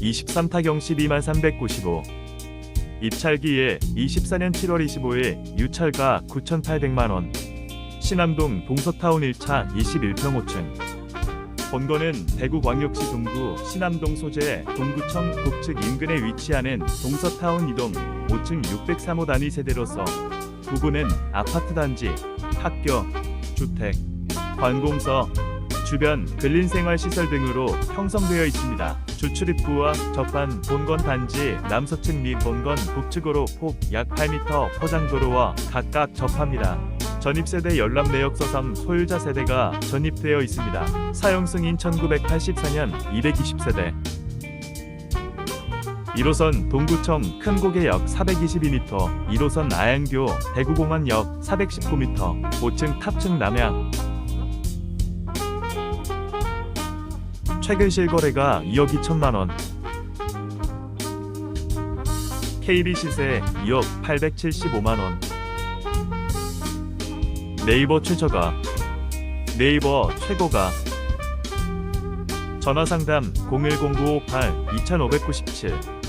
23타경 12만 395 입찰기에 24년 7월 25일 유찰가 9,800만원. 신암동 동서타운 1차 21평 5층. 본건은 대구 광역시 동구 신암동 소재 동구청 북측 인근에 위치하는 동서타운 2동 5층 603호 단위 세대로서 부근은 아파트 단지, 학교, 주택, 관공서, 주변 근린생활시설 등으로 형성되어 있습니다. 주출입구와 접한 본건 단지 남서측 및 본건 북측으로 폭 약 8m 포장도로와 각각 접합니다. 전입세대 열람 내역 서상 소유자 세대가 전입되어 있습니다. 사용 승인 1984년 220세대 1호선 동구청 큰고개역 422m, 1호선 아양교 대구공원역 419m, 5층 탑층 남양 최근 실거래가 2억 2천만 원. KB 시세 2억 875만 원. 네이버 최저가. 네이버 최고가. 전화 상담 010-958-2597